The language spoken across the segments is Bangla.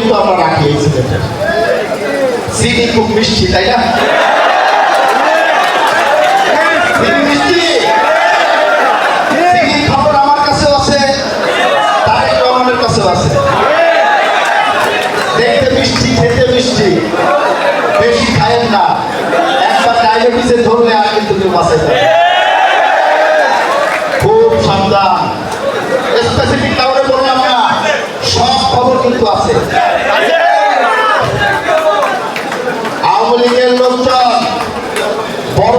কিন্তু আমরা রাখি চিনি খুব মিষ্টি, তাই না? বেশি খায়েন না। একবার ডায়াবেটিসে ধরলে আর কিন্তু কেউ যাবে না। খুব সাবধান স্পেসিফিক কারণে বললাম না সব খবর কিন্তু আছে আওয়ামী লীগের লোকজন বড়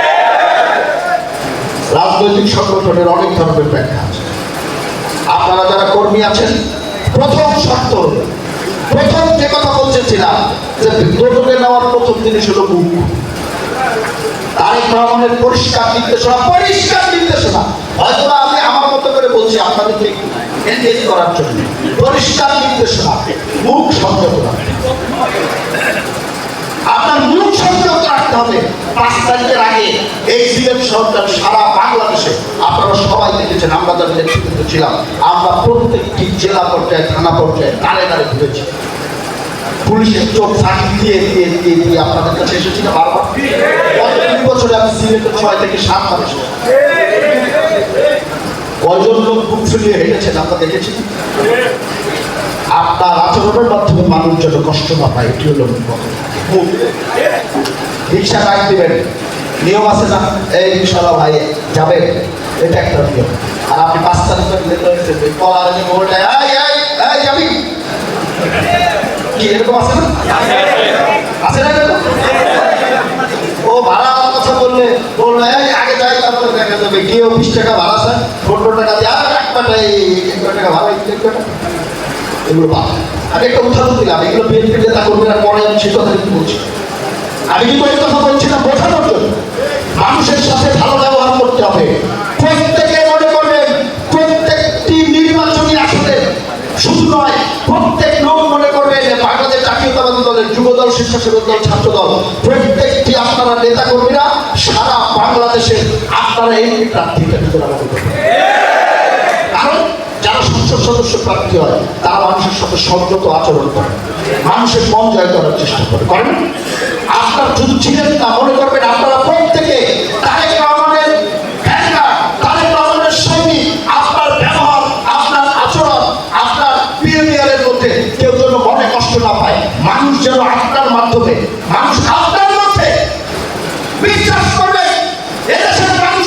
রাজনৈতিক সংগঠনের অনেক ধরনের ব্যাখ্যা আছে। আপনারা যারা কর্মী আছেন, প্রথম শর্ত, প্রথম যে কথা বলতেছিলাম যে দুর্যোগে নেওয়ার প্রথম জিনিস হলো তারেক রহমানের পরিষ্কার নির্দেশনা পরিষ্কার নির্দেশনা। হয়তো আমি আমার মতো করে বলছি আপনাদেরকে এনগেজ করার জন্য। পরিষ্কার নির্দেশনা, মুখ রাখতে আপনার হবে। পাঁচ তারিখের আগে এই সিলেট সরকার সারা বাংলাদেশে আপনারা সবাই দেখেছেন, আমরা যারা নেতৃত্বে ছিলাম, আমরা প্রত্যেকটি জেলা পর্যায়ে, থানা পর্যায়ে দাঁড়ে দাঁড়ে ঘুরেছি। পুলিশের চোখ ফাঁকি দিয়ে দিয়ে দিয়ে দিয়ে আপনাদের কাছে এসেছি না বারবার? গত বছরে আমি সিলেটে ছয় থেকে সাত কয়জন লোক বুক ফুলিয়ে হেঁটেছেন, আমরা দেখেছি। আপনার আচরণের মাধ্যমে মানুষ যেন কষ্ট না পায়, এটি হলো রিক্সা ডাক দিবেন। নিয়ম আছে না এই রিক্সাওয়ালা ভাই, যাবে। এটা একটা নিয়ম। আর আপনি পাঁচ তারিখ কলার যে মোবাইলটা এই এই এই যাবি? কি, এরকম আছে না? আছে না ও, ভাড়া আমার কথা বললে, বলল আগে যাই, তারপরে দেখা যাবে। গিয়ে বিশ টাকা ভাড়া, স্যার? পনেরো টাকা দিয়ে, আর এক টাকা ভাড়া এক পাটা এগুলো বাদ। আমি একটা উদাহরণ দিলাম, এগুলো বিএনপি নেতা কর্মীরা পরে আমি সে কথা বলছি। আমি কিন্তু এই কথা বলছি না বোঝানোর জন্য মানুষের সাথে ভালো ব্যবহার করতে হবে। দল স্বেচ্ছাসেবক দল ছাত্র প্রত্যেকটি আপনারা নেতা কর্মীরা সারা বাংলাদেশে আপনারা এই যারা সদস্য প্রার্থী হয়, তারা মানুষের সাথে সদ্যত আচরণ করে। মানুষের মন জয় করার চেষ্টা করে। করেন? আপনার শুধু ছিলেন না, মনে করবেন আপনারা প্রত্যেকে কেউ যেন কষ্ট না পায়। মানুষ যেন আপনার মাধ্যমে, মানুষ মধ্যে বিশ্বাস করবে। এদেশের মানুষ